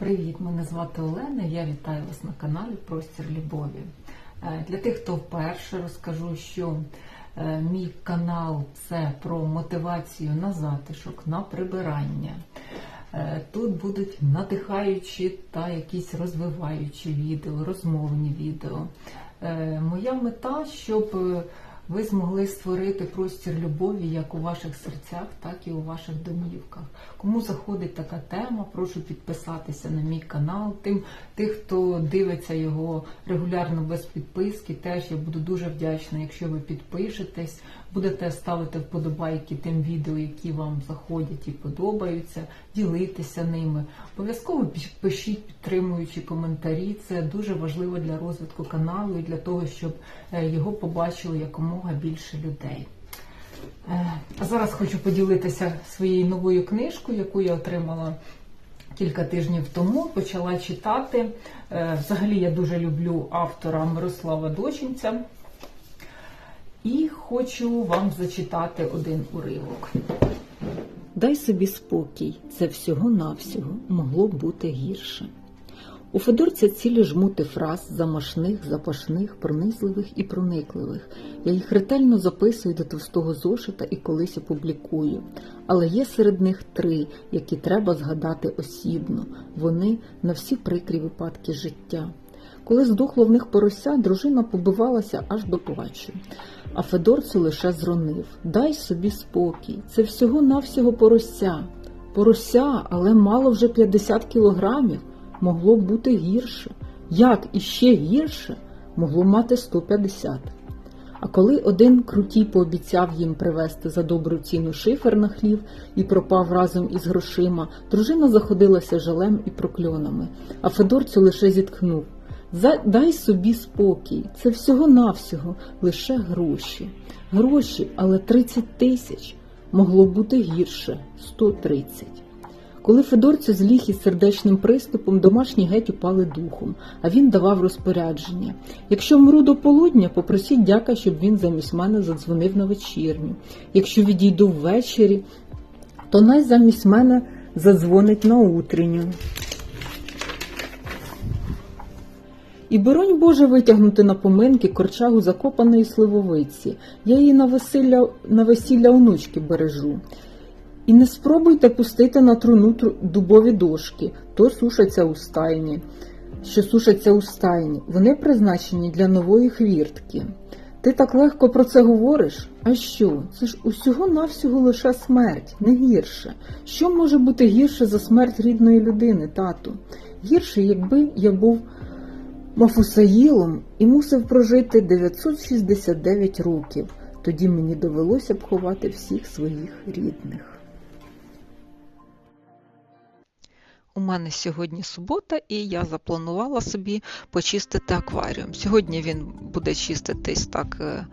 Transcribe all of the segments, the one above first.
Привіт, мене звати Олена. Я вітаю вас на каналі Простір Любові. Е, Для тих, хто вперше розкажу, що е, мій канал це про мотивацію на затишок, на прибирання. Е, Тут будуть надихаючі та якісь розвиваючі відео, розмовні відео. Моя мета, щоб ви змогли створити простір любові як у ваших серцях, так і у ваших домівках. Кому заходить така тема, прошу підписатися на мій канал. Тим, тих, хто дивиться його регулярно без підписки, теж я буду дуже вдячна, якщо ви підпишетесь, будете ставити вподобайки тим відео, які вам заходять і подобаються, ділитися ними. Обов'язково пишіть підтримуючі коментарі. Це дуже важливо для розвитку каналу і для того, щоб е, його побачило якомога більше людей. Е, зараз хочу поділитися своєю новою книжкою, яку я отримала кілька тижнів тому. Почала читати. Е, Взагалі я дуже люблю автора Мирослава Дочинця. І хочу вам зачитати один уривок. Дай собі спокій, це всього-навсього могло бути гірше. У Федорця цілі жмути фраз замашних, запашних, пронизливих і проникливих. Я їх ретельно записую до товстого зошита і колись опублікую. Але є серед них три, які треба згадати осібно. Вони на всі прикрі випадки життя. Коли здохло в них порося, дружина побивалася аж до плачу. А Федорцю лише зронив Дай собі спокій, це всього-навсього порося. Порося, але мало вже 50 кілограмів, могло б бути гірше. Як іще гірше, могло мати 150. А коли один крутій пообіцяв їм привезти за добру ціну шифер на хлів і пропав разом із грошима, дружина заходилася жалем і прокльонами, а Федорцю лише зітхнув. Дай собі спокій, це всього-навсього лише гроші. Гроші, але 30 тисяч. Могло бути гірше 130. Коли Федорцю зліг із сердечним приступом, домашні геть упали духом, а він давав розпорядження. Якщо мру до полудня, попросіть дяка, щоб він замість мене задзвонив на вечірню. Якщо відійду ввечері, то най замість мене задзвонить на утренню. І боронь Боже витягнути на поминки корчагу закопаної сливовиці. Я її на весілля, на весілля онучки бережу. І не спробуйте пустити на труну дубові дошки, то сушаться у стайні, що сушаться у стайні. Вони призначені для нової хвіртки. Ти так легко про це говориш? А що? Це ж усього-навсього лише смерть, не гірше. Що може бути гірше за смерть рідної людини, тату? Гірше, якби я був Мафусаїлом і мусив прожити 969 років. Тоді мені довелося б ховати всіх своїх рідних. У мене сьогодні субота, і я запланувала собі почистити акваріум. Сьогодні він буде чиститись так е,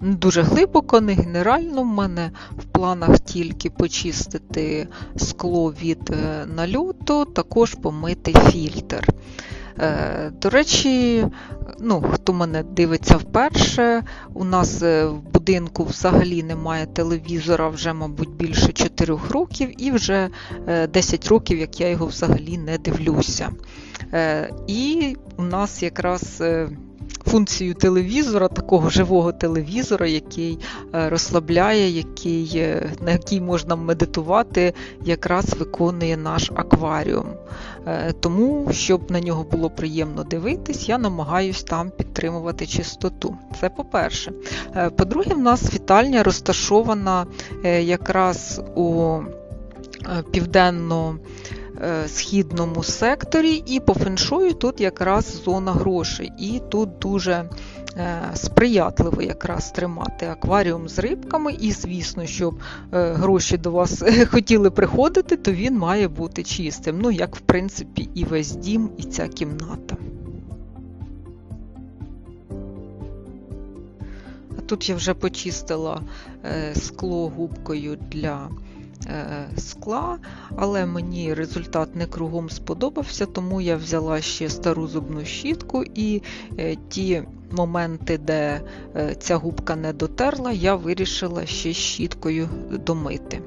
дуже глибоко, не генерально. У мене в планах тільки почистити скло від е, нальоту, також помити фільтр. Е, До речі, ну, хто мене дивиться вперше, у нас е, в будинку взагалі немає телевізора вже, мабуть, більше 4 років, і вже е, 10 років, як я його взагалі не дивлюся. Е, І у нас якраз е, функцію телевізора, такого живого телевізора, який е, розслабляє, який, е, на який можна медитувати, якраз виконує наш акваріум. Е, Тому, щоб на нього було приємно дивитись, я намагаюсь там підтримувати чистоту. Це по-перше. По-друге, в нас вітальня розташована якраз у південно східному секторі, і по феншую тут якраз зона грошей. І тут дуже е, сприятливо якраз тримати акваріум з рибками. І, звісно, щоб е, гроші до вас хотіли приходити, то він має бути чистим. Ну, як в принципі, і весь дім, і ця кімната. Тут я вже почистила е, скло губкою для е, скла, але мені результат не кругом сподобався, тому я взяла ще стару зубну щітку і е, ті моменти, де е, ця губка не дотерла, я вирішила ще щіткою домити.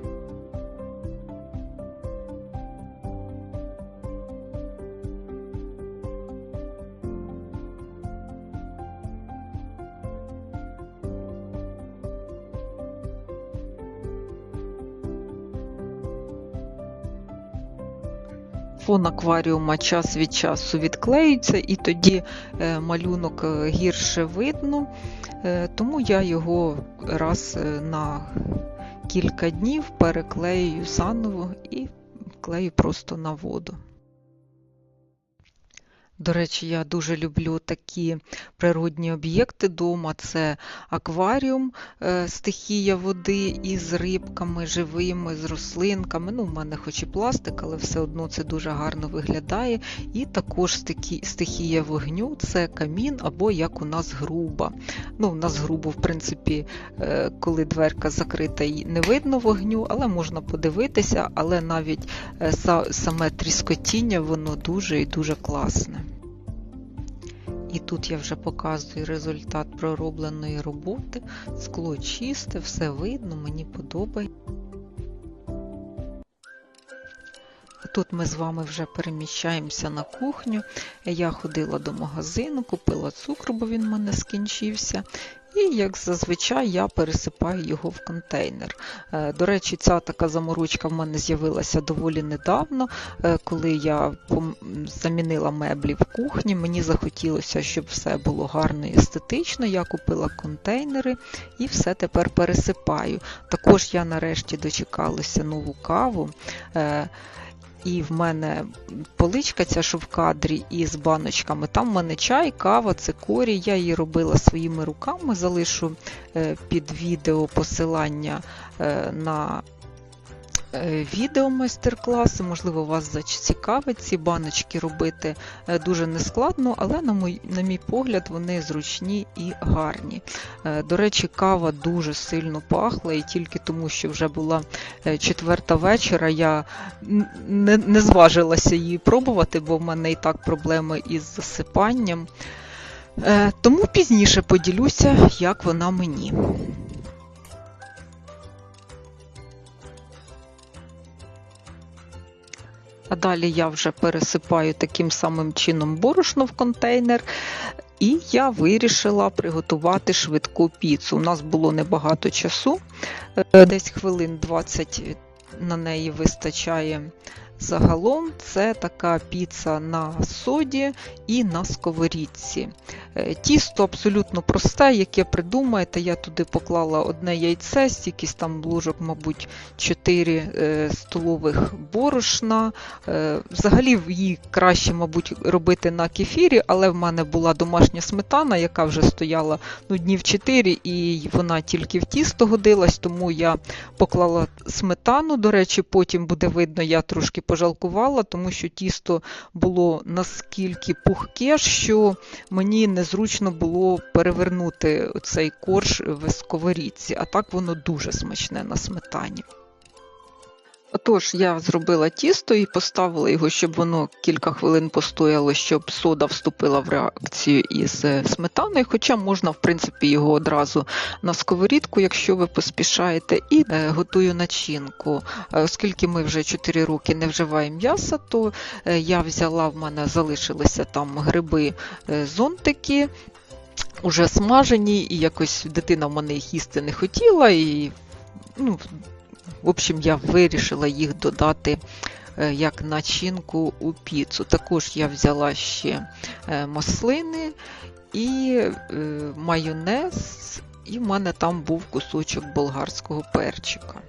Фон акваріума час від часу відклеюється, і тоді е, малюнок е, гірше видно, Е, тому я його раз на кілька днів переклею заново і клею просто на воду. До речі, я дуже люблю такі природні об'єкти вдома. Це акваріум, е, стихія води із рибками, живими, з рослинками. Ну, в мене хоч і пластик, але все одно це дуже гарно виглядає. І також стихія вогню це камін або як у нас груба. Ну, у нас грубо, в принципі, е, коли дверка закрита і не видно вогню, але можна подивитися, але навіть е, саме тріскотіння, воно дуже і дуже класне. І тут я вже показую результат проробленої роботи. Скло чисте, все видно, мені подобається. Тут ми з вами вже переміщаємося на кухню. Я ходила до магазину, купила цукру, бо він в мене скінчився. І, як зазвичай, я пересипаю його в контейнер. Е, До речі, ця така заморочка в мене з'явилася доволі недавно, е, коли я замінила меблі в кухні. Мені захотілося, щоб все було гарно і естетично. Я купила контейнери і все тепер пересипаю. Також я нарешті дочекалася нову каву. І в мене поличка ця, що в кадрі із баночками. Там в мене чай, кава, цикорій. Я її робила своїми руками. Залишу е, під відео посилання е, на відео майстер-класи. Можливо, вас зацікавить ці баночки робити е, дуже нескладно, але, на мій, на мій погляд, вони зручні і гарні. Е, До речі, кава дуже сильно пахла, і тільки тому, що вже була е, четверта вечора, я не, не зважилася її пробувати, бо в мене і так проблеми із засипанням. Е, Тому пізніше поділюся, як вона мені. А далі я вже пересипаю таким самим чином борошно в контейнер. І я вирішила приготувати швидку піцу. У нас було небагато часу, е, десь хвилин 20 на неї вистачає загалом. Це така піца на соді і на сковорідці. Е, Тісто абсолютно просте, яке придумаєте. Я туди поклала одне яйце, стількись там ложок, мабуть, 4 е, столових борошна. Е, Взагалі її краще, мабуть, робити на кефірі, але в мене була домашня сметана, яка вже стояла ну, днів 4, і вона тільки в тісто годилась, тому я поклала сметану. До речі, потім буде видно, я трошки пожалкувала, тому що тісто було наскільки пухке, що мені незручно було перевернути цей корж в сковорідці, а так воно дуже смачне на сметані. Отож, я зробила тісто і поставила його, щоб воно кілька хвилин постояло, щоб сода вступила в реакцію із е, сметаною. Хоча можна, в принципі, його одразу на сковорідку, якщо ви поспішаєте, і е, готую начинку. Е, Оскільки ми вже 4 роки не вживаємо м'яса, то я взяла, в мене залишилися там гриби зонтики. Уже смажені, і якось дитина в мене їх їсти не хотіла, і ну, в общем, я вирішила їх додати е, як начинку у піцу. Також я взяла ще е, маслини і е, майонез, і в мене там був кусочок болгарського перчика.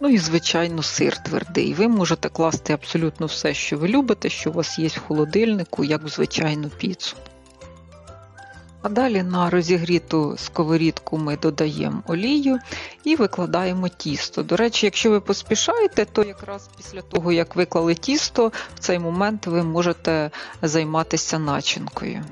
Ну і, звичайно, сир твердий. Ви можете класти абсолютно все, що ви любите, що у вас є в холодильнику, як в звичайну піцу. А далі на розігріту сковорідку ми додаємо олію і викладаємо тісто. До речі, якщо ви поспішаєте, то якраз після того, як виклали тісто, в цей момент ви можете займатися начинкою.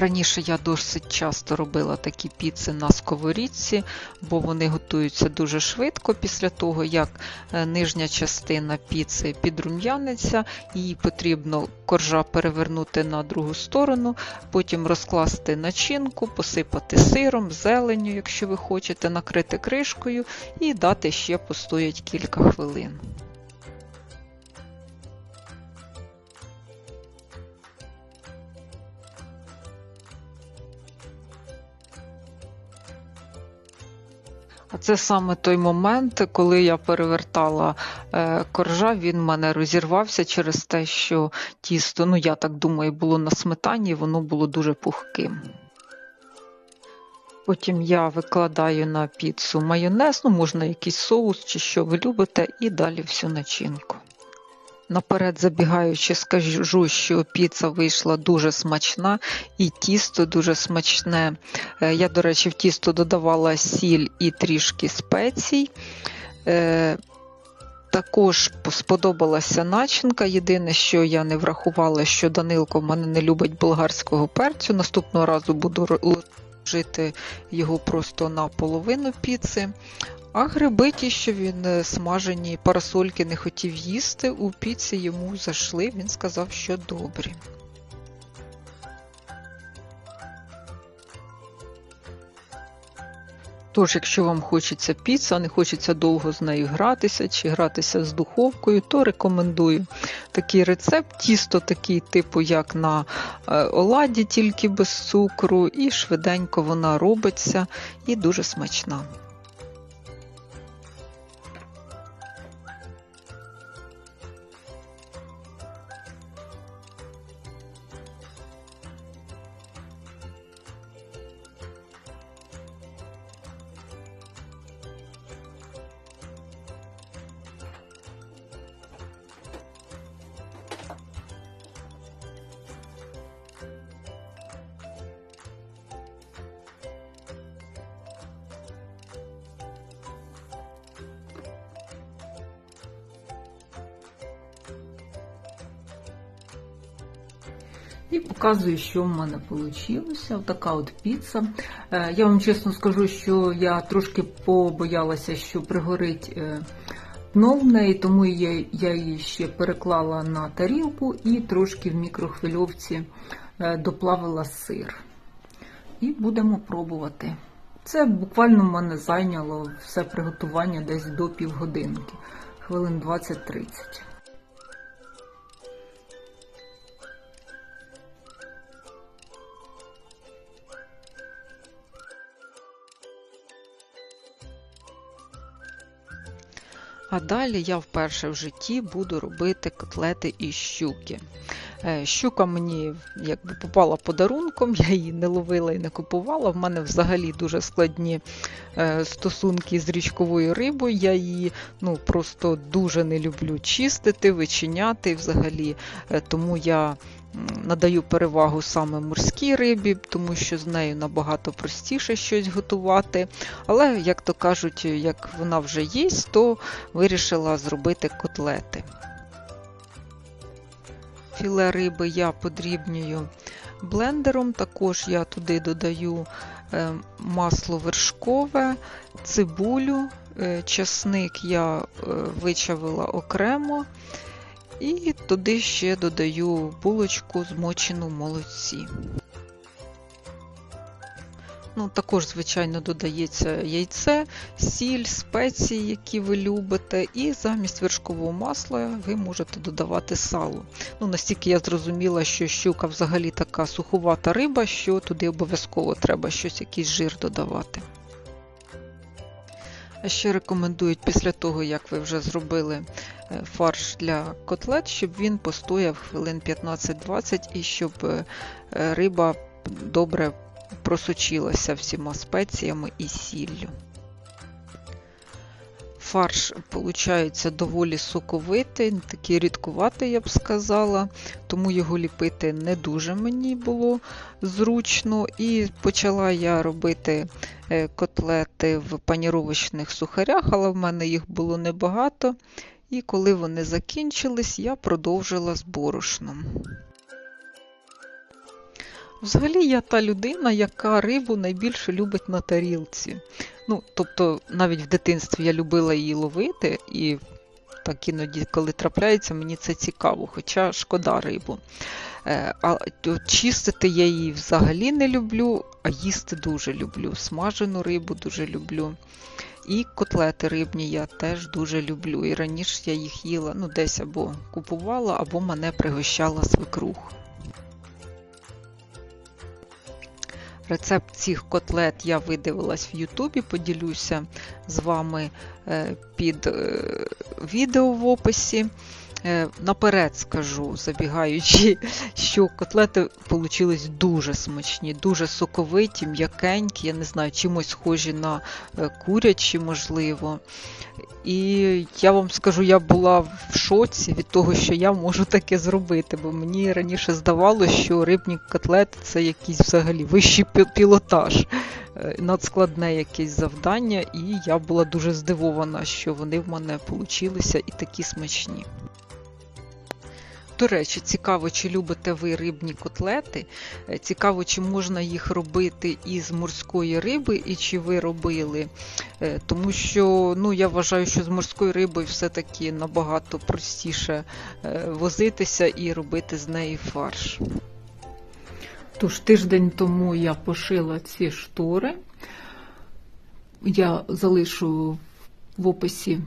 Раніше я досить часто робила такі піци на сковорідці, бо вони готуються дуже швидко після того, як е, нижня частина піци підрум'яниться, її потрібно коржа перевернути на другу сторону, потім розкласти начинку, посипати сиром, зеленню, якщо ви хочете, накрити кришкою і дати ще постоять кілька хвилин. А це саме той момент, коли я перевертала е, коржа він в мене розірвався через те, що тісто, ну я так думаю, було на сметані, воно було дуже пухким. Потім я викладаю на піцу майонез, ну можна якийсь соус чи що ви любите, і далі всю начинку. Наперед забігаючи, скажу, що піца вийшла дуже смачна і тісто дуже смачне. Е, Я, до речі, в тісто додавала сіль і трішки спецій. Е, Також сподобалася начинка. Єдине, що я не врахувала, що Данилко в мене не любить болгарського перцю. Наступного разу буду ложити його просто на половину піци. А гриби ті, що він е, смажені парасольки не хотів їсти, у піці йому зайшли, він сказав, що добрі. Тож, якщо вам хочеться піца, не хочеться довго з нею гратися чи гратися з духовкою, то рекомендую такий рецепт. Тісто такий, типу, як на е, оладі, тільки без цукру, і швиденько вона робиться і дуже смачна. І показую, що в мене вийшло. Така от піца. Е, Я вам чесно скажу, що я трошки побоялася, що пригорить е, дно в неї, тому я, я її ще переклала на тарілку і трошки в мікрохвильовці е, доплавила сир. І будемо пробувати. Це буквально в мене зайняло все приготування десь до півгодинки, хвилин 20-30. А далі я вперше в житті буду робити котлети із щуки. Е, Щука мені якби попала подарунком, я її не ловила і не купувала. В мене взагалі дуже складні е, стосунки з річковою рибою. Я її ну, просто дуже не люблю чистити, вичиняти взагалі. Е, Тому я надаю перевагу саме морській рибі, тому що з нею набагато простіше щось готувати. Але, як то кажуть, як вона вже є, то вирішила зробити котлети. Філе риби я подрібнюю блендером, також я туди додаю е, масло вершкове, цибулю, чесник часник я е, вичавила окремо. І туди ще додаю булочку змочену в молоці. Ну, Також, звичайно, додається яйце, сіль, спеції, які ви любите, і замість вершкового масла ви можете додавати сало. Ну, Настільки я зрозуміла, що щука взагалі така сухувата риба, що туди обов'язково треба щось, якийсь жир додавати. А ще рекомендують після того, як ви вже зробили фарш для котлет, щоб він постояв хвилин 15-20 і щоб риба добре просочилася всіма спеціями і сіллю. Фарш, виходить, доволі соковитий, такий рідкуватий, я б сказала, тому його ліпити не дуже мені було зручно. І почала я робити котлети в паніровочних сухарях, але в мене їх було небагато. І коли вони закінчились, я продовжила з борошном. Взагалі, я та людина, яка рибу найбільше любить на тарілці. Ну, тобто, навіть в дитинстві я любила її ловити, і так іноді, коли трапляється, мені це цікаво, хоча шкода рибу. А чистити я її взагалі не люблю, а їсти дуже люблю. Смажену рибу дуже люблю. І котлети рибні я теж дуже люблю. І раніше я їх їла, ну, десь або купувала, або мене пригощала свекрух. Рецепт цих котлет я видивилась в Ютубі, поділюся з вами е, під е, відео в описі. Е, Наперед скажу, забігаючи, що котлети вийшли дуже смачні, дуже соковиті, м'якенькі, я не знаю, чимось схожі на е, курячі, можливо. І я вам скажу, я була в шоці від того, що я можу таке зробити, бо мені раніше здавалося, що рибні котлети це якийсь взагалі вищий пілотаж, е, надскладне якесь завдання, і я була дуже здивована, що вони в мене получилися і такі смачні. До речі, цікаво, чи любите ви рибні котлети. Е, Цікаво, чи можна їх робити із морської риби, і чи ви робили. Е, Тому що ну, я вважаю, що з морською рибою все-таки набагато простіше е, возитися і робити з неї фарш. Тож тиждень тому я пошила ці штори. Я залишу в описі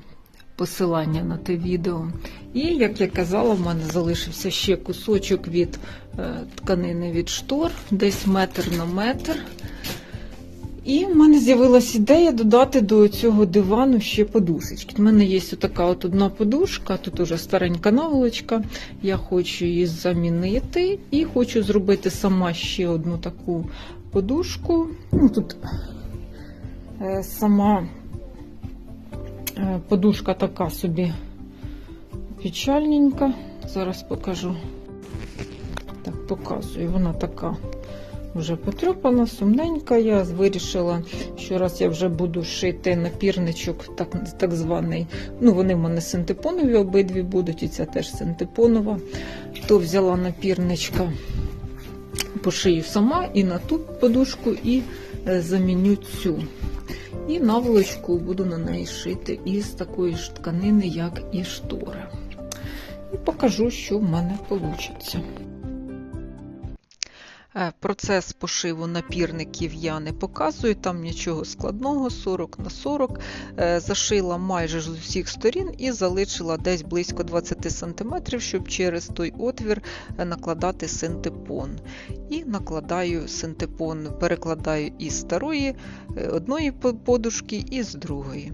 посилання на те відео. І, як я казала, в мене залишився ще кусочок від е, тканини від штор, десь метр на метр. І в мене з'явилася ідея додати до цього дивану ще подушечки. У мене є така от одна подушка, тут уже старенька наволочка. Я хочу її замінити і хочу зробити сама ще одну таку подушку. Ну, тут е, сама подушка така собі печальненька. Зараз покажу. Так, показую. Вона така вже потрьопана, сумненька. Я вирішила, що раз я вже буду шити напірничок, так, так званий. Ну, вони в мене синтепонові обидві будуть, і ця теж синтепонова. То взяла напірничка, пошию сама і на ту подушку, і е, заміню цю. І наволочку буду на неї шити із такої ж тканини, як і штора. І покажу, що в мене вийде. Е, Процес пошиву напірників я не показую, там нічого складного, 40 на 40. Е, Зашила майже з усіх сторін і залишила десь близько 20 см, щоб через той отвір е, накладати синтепон. І накладаю синтепон, перекладаю із старої одної подушки і з другої.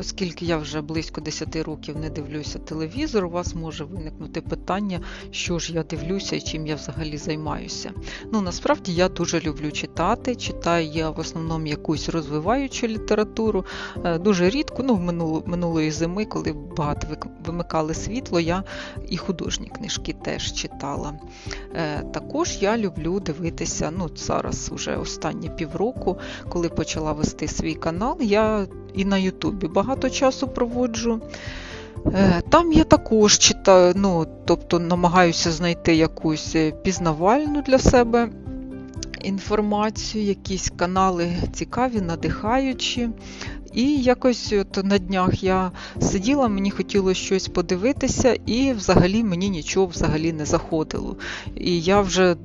Оскільки я вже близько 10 років не дивлюся телевізор, у вас може виникнути питання, що ж я дивлюся і чим я взагалі займаюся. Ну, насправді я дуже люблю читати. Читаю я в основному якусь розвиваючу літературу. Е, Дуже рідко, ну, в минуло, минулої зими, коли багато вимикали світло, я і художні книжки теж читала. Е, Також я люблю дивитися, ну, зараз вже останні півроку, коли почала вести свій канал, я і на Ютубі багато часу проводжу. Е, Там я також читаю, ну, тобто намагаюся знайти якусь е, пізнавальну для себе інформацію, якісь канали цікаві, надихаючі. І якось от на днях я сиділа, мені хотілося щось подивитися, і взагалі мені нічого взагалі не заходило. І я вже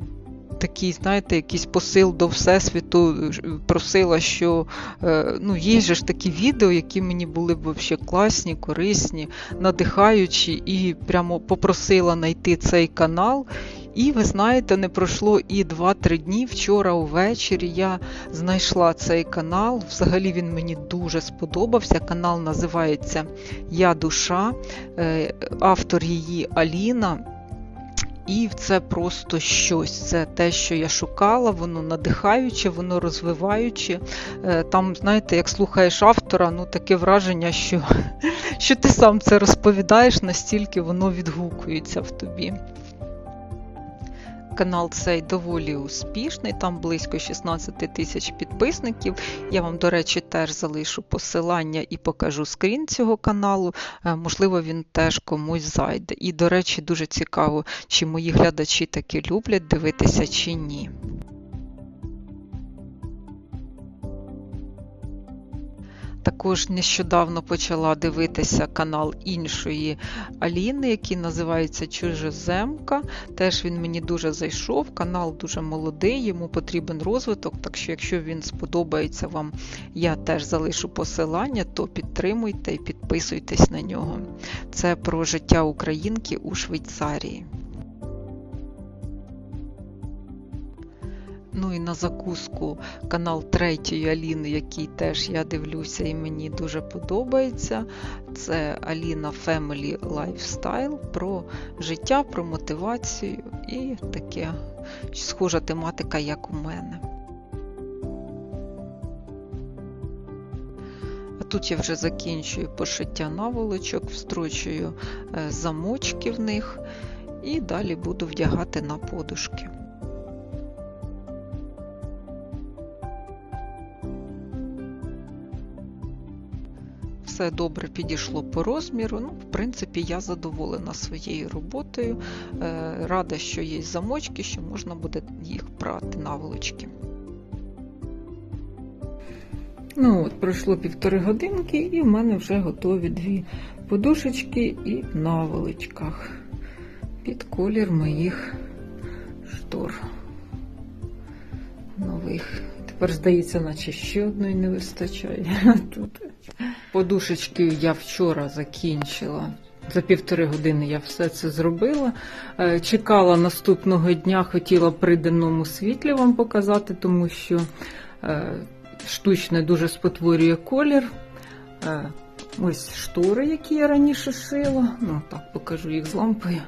такий, знаєте, якийсь посил до Всесвіту просила, що е, ну, є ж такі відео, які мені були б класні, корисні, надихаючі, і прямо попросила знайти цей канал. І ви знаєте, не пройшло і 2-3 дні. Вчора увечері я знайшла цей канал. Взагалі він мені дуже сподобався. Канал називається Я душа, е, автор її Аліна. І це просто щось. Це те, що я шукала, воно надихаюче, воно розвиваюче. Е, Там, знаєте, як слухаєш автора, ну таке враження, що, що ти сам це розповідаєш, настільки воно відгукується в тобі. Канал цей доволі успішний, там близько 16 тисяч підписників. Я вам, до речі, теж залишу посилання і покажу скрін цього каналу. Е, Можливо, він теж комусь зайде. І, до речі, дуже цікаво, чи мої глядачі таки люблять дивитися чи ні. Також нещодавно почала дивитися канал іншої Аліни, який називається Чужеземка. Теж він мені дуже зайшов. Канал дуже молодий, йому потрібен розвиток. Так що, якщо він сподобається вам, я теж залишу посилання, то підтримуйте і підписуйтесь на нього. Це про життя українки у Швейцарії. Ну і на закуску канал третьої Аліни, який теж я дивлюся і мені дуже подобається. Це Аліна Family Lifestyle про життя, про мотивацію і таке схожа тематика, як у мене. А тут я вже закінчую пошиття наволочок, встрочую е, замочки в них і далі буду вдягати на подушки. Все добре підійшло по розміру. Ну, в принципі, я задоволена своєю роботою. Е, Рада, що є замочки, що можна буде їх прати наволочки. Ну от, пройшло півтори годинки, і в мене вже готові дві подушечки і наволочках під колір моїх штор. Нових. Тепер, здається, наче ще одної не вистачає. Тут. Подушечки я вчора закінчила. За півтори години я все це зробила. Е, Чекала наступного дня, хотіла при денному світлі вам показати, тому що е, штучне дуже спотворює колір. Е, Ось штори, які я раніше шила. Ну, так покажу їх з лампою.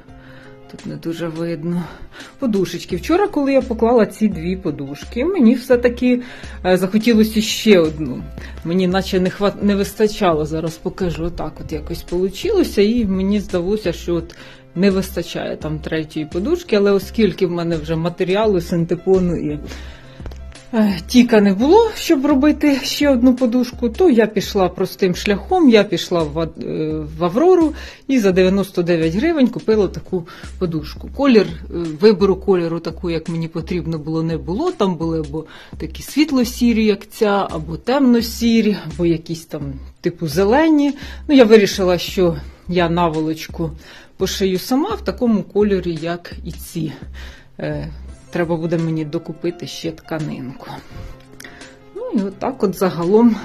Тут не дуже видно. Подушечки. Вчора, коли я поклала ці дві подушки, мені все-таки е, захотілося ще одну. Мені наче не хват... не вистачало, зараз покажу. Отак от якось вийшло, і мені здалося, що от не вистачає там третьої подушки, але оскільки в мене вже матеріалу, синтепону і тіка не було, щоб робити ще одну подушку, то я пішла простим шляхом, я пішла в, е, Аврору і за 99 гривень купила таку подушку. Колір, е, вибору кольору, таку, як мені потрібно було, не було. Там були або такі світло-сірі, як ця, або темно-сірі, або якісь там типу зелені. Ну, я вирішила, що я наволочку пошию сама в такому кольорі, як і ці. Треба буде мені докупити ще тканинку. Ну і отак от загалом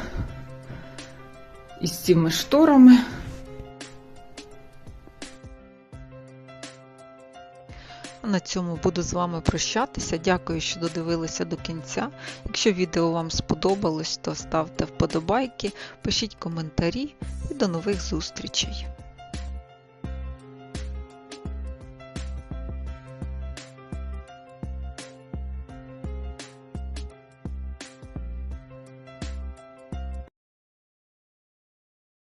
із цими шторами. На цьому буду з вами прощатися. Дякую, що додивилися до кінця. Якщо відео вам сподобалось, то ставте вподобайки, пишіть коментарі і до нових зустрічей.